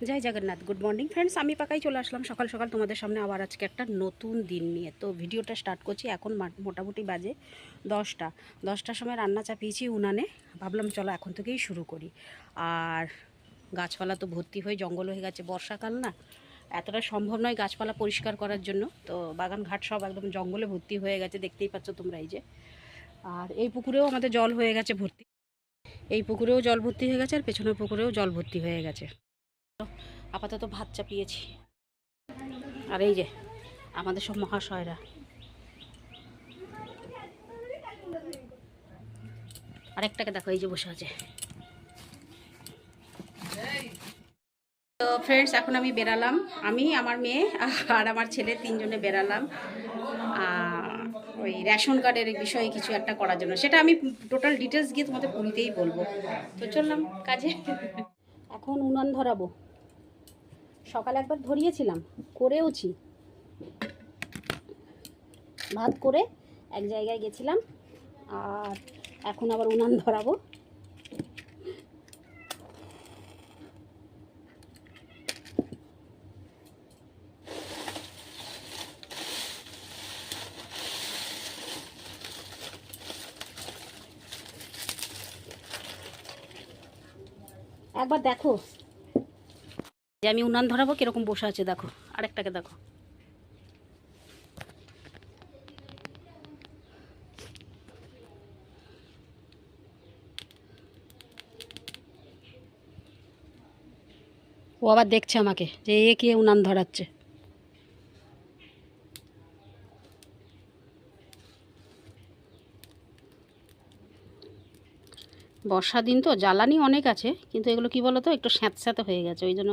জয় Jagannath good morning friends আমি পাকাই চলে আসলাম সকাল সকাল তোমাদের সামনে আবার আজকে একটা নতুন দিন নিয়ে। তো ভিডিওটা স্টার্ট করছি এখন মোটামুটি বাজে দশটা। দশটার সময় রান্না চাপিয়েছি উনানে, ভাবলাম চলো এখন থেকেই শুরু করি। আর গাছপালা তো ভর্তি হয়ে জঙ্গল হয়ে গেছে বর্ষাকাল না, এতটা সম্ভব নয় গাছপালা পরিষ্কার করার জন্য। তো বাগান ঘাট সব একদম জঙ্গলে ভর্তি হয়ে গেছে, দেখতেই পাচ্ছ তোমরা এই যে। আর এই পুকুরেও আমাদের জল হয়ে গেছে ভর্তি। এই পুকুরেও জল ভর্তি হয়ে গেছে আর পেছনের পুকুরেও জল ভর্তি হয়ে গেছে। আপাতত ভাত চাপিয়েছি। আর এই যে, আমাদের সব মহাশয়রা। আরেকটাকে দেখো, এই যে বসে আছে। তো ফ্রেন্ডস এখন আমি বেরালাম। আমি, আমার মেয়ে আর আমার ছেলে তিনজনে বেরালাম। ওই রেশন কার্ডের বিষয়ে কিছু একটা করার জন্য। সেটা আমি টোটাল ডিটেলস গিয়ে তোমাদের পুরীতেই বলব। তো চললাম কাজে। এখন উনান ধরাবো। সকালে একবার ধরিয়েছিলাম, করেওছি। ভাত করে এক জায়গায় গেছিলাম, আর এখন আবার উনান ধরাবো। একবার দেখো যে আমি উনান ধরাবো, কীরকম বসে আছে দেখো। আরেকটাকে দেখো। ও আবার দেখছে আমাকে যে এ কে উনান ধরাচ্ছে। বর্ষা দিন তো জ্বালানি অনেক আছে, কিন্তু এগুলো কি বলো তো একটু স্যাঁতস্যাঁতে হয়ে গেছে। ওই জন্য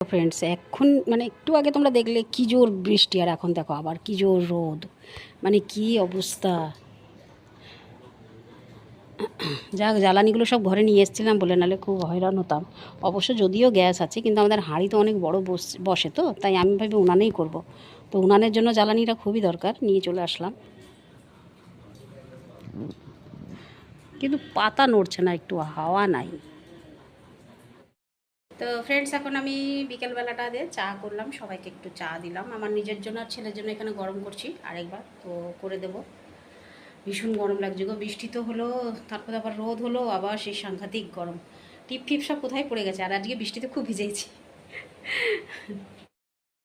ফ্রেন্ডস এখন মানে একটু আগে তোমরা দেখলে কি জোর বৃষ্টি আর এখন দেখো আবার কি জোর রোদ। মানে কি অবস্থা। যাক, জ্বালানিগুলো সব ঘরে নিয়ে এসেছিলাম বলে নাহলে খুব হয়রান হতাম। অবশ্য যদিও গ্যাস আছে, কিন্তু আমাদের হাঁড়ি তো অনেক বড় বস- বসে তো, তাই আমি ভাবি উনানেই করব। তো উনানের জন্য জ্বালানিটা খুবই দরকার, নিয়ে চলে আসলাম। কিন্তু পাতা নড়ছে না, একটু হাওয়া নাই। তো ফ্রেন্ডস এখন আমি বিকেলবেলাটা দিয়ে চা করলাম, সবাইকে একটু চা দিলাম। আমার নিজের জন্য আর ছেলের জন্য এখানে গরম করছি আরেকবার, তো করে দেব। ভীষণ গরম লাগছে গো, বৃষ্টি তো হলো, তারপরে আবার রোদ হলো, আবার সেই সাংঘাতিক গরম। টিপ টিপ সব কোথায় পড়ে গেছে? আর আজকে বৃষ্টিতে খুব ভিজেছি।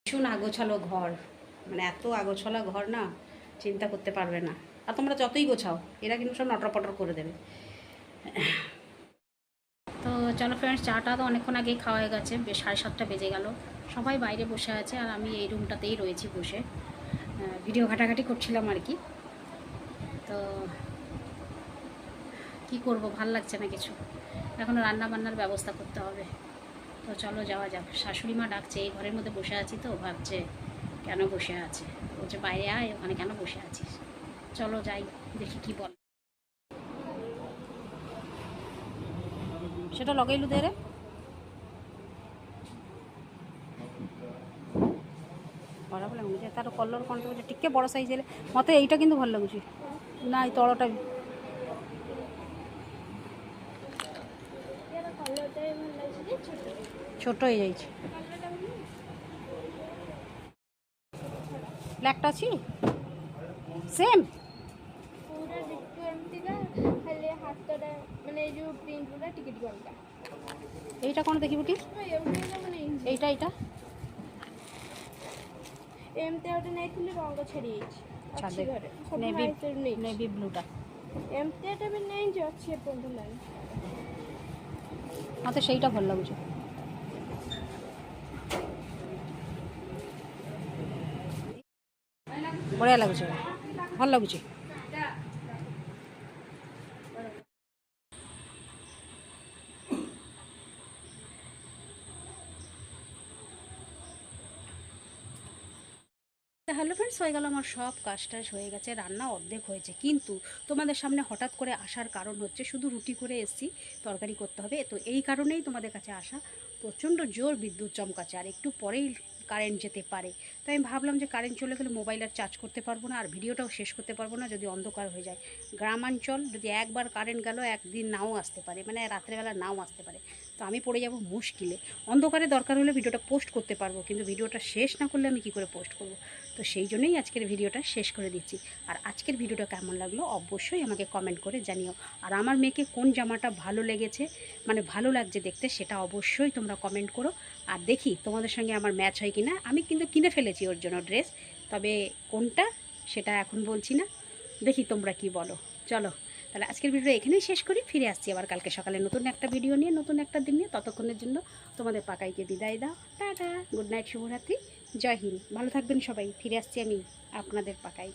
ভীষণ আগোছালো ঘর। মানে এত আগোছালো ঘর না, চিন্তা করতে পারবে না। আর তোমরা যতই গোছাও, এরা কিন্তু সব নটর পটর করে দেবে। তো চলো ফ্রেন্ডস চাটা তো অনেকক্ষণ আগেই খাওয়া হয়ে গেছে সাড়ে সাতটা বেজে গেল। সবাই বাইরে বসে আছে আর আমি এই রুমটাতেই রয়েছি বসে। ভিডিও ঘাটাঘাটি করছিলাম আর কি। তো কি করব, ভালো লাগছে না কিছু? এখন রান্না বান্নার ব্যবস্থা করতে হবে। তো চলো যাওয়া যাক। শাশুড়ি মা ডাকছে, এই ঘরের মধ্যে বসে আছি তো, ভাবছে কেন বসে আছে? বলছে, বাইরে আয়, ওখানে কেন বসে আছিস? চলো যাই, দেখি কি বল। ସେଟା ଲଗେଇଲୁ ଦେହରେ ଖରାପ ଲାଗୁନି ଯେ ତାର କଲର୍ କ'ଣ ଟିକେ ଟିକେ ବଡ଼ ସାଇଜ୍ ହେଲେ ମୋତେ ଏଇଟା କିନ୍ତୁ ଭଲ ଲାଗୁଛି ନା ଏଇ ତଳଟା ବି ଛୋଟ ହେଇଯାଇଛି ବ୍ଲାକ୍ଟା ଅଛି ସେମ୍ ପୁରା ଡିଟୁ ଏମିତିକା ଖାଲି ହାତଟା ମାନେ ଏଇ ଯେଉଁ ପ୍ରିଣ୍ଟଗୁଡ଼ା ଟିକେ ଟିକେ ଅଲଗା ଏଇଟା କ'ଣ ଦେଖିବୁ ଟି ଏଇଟା ଏଇଟା ଏମିତି ଗୋଟେ ନେଇଥିଲି ରଙ୍ଗ ଛାଡ଼ି ଯାଇଛି ଅଛି ଘରେ ନେବି ବ୍ଲୁଟା ଏମିତି ଏଇଟା ବି ନେଇଛି ଅଛି ଏପର୍ଯ୍ୟନ୍ତ ନାହିଁ ମୋତେ ସେଇଟା ଭଲ ଲାଗୁଛି ବଢ଼ିଆ ଲାଗୁଛି ଭଲ ଲାଗୁଛି হ্যালো ফ্রেন্ডস হয়ে গেল আমার সব কাজ টাজ হয়ে গেছে, রান্না অর্ধেক হয়েছে। কিন্তু তোমাদের সামনে হঠাৎ করে আসার কারণ হচ্ছে, শুধু রুটি করে এসছি, তরকারি করতে হবে। তো এই কারণেই তোমাদের কাছে আসা প্রচণ্ড জোর বিদ্যুৎ চমকাচ্ছে, আর একটু পরেই কারেন্ট যেতে পারে। তাই আমি ভাবলাম যে কারেন্ট চলে গেলে মোবাইল আর চার্জ করতে পারব না, আর ভিডিওটাও শেষ করতে পারব না, যদি অন্ধকার হয়ে যায়। গ্রামাঞ্চল যদি একবার কারেন্ট গেল, একদিন নাও আসতে পারে মানে রাত্রেবেলা নাও আসতে পারে। তো আমি পড়ে যাব মুশকিলে। অন্ধকারে দরকার হলে ভিডিওটা পোস্ট করতে পারব, কিন্তু ভিডিওটা শেষ না করলে আমি কী করে পোস্ট করব? তো সেই জন্যই আজকের ভিডিওটা শেষ করে দিচ্ছি। আর আজকের ভিডিওটা কেমন লাগল অবশ্যই আমাকে কমেন্ট করে জানিও। আর আমার মেয়েকে কোন জামাটা ভালো লেগেছে মানে ভালো লাগছে দেখতে সেটা অবশ্যই তোমরা কমেন্ট করো। আর দেখি তোমাদের সঙ্গে আমার ম্যাচ হয় কি না আমি কিন্তু কিনে ফেলেছি ওর জন্য ড্রেস তবে কোনটা সেটা এখন বলছি না। দেখি তোমরা কি বলো। চলো। তাহলে আজকের ভিডিও এখানেই শেষ করি। ফিরে আসছি আবার কালকে সকালে নতুন একটা ভিডিও নিয়ে, নতুন একটা দিন নিয়ে। ততক্ষণের জন্য তোমাদের পাকাইকে বিদায় দাও। টাটা, গুড নাইট, শুভরাত্রি। জয় হিন্দ। ভালো থাকবেন সবাই। ফিরে আসছি আমি আপনাদের পাকাই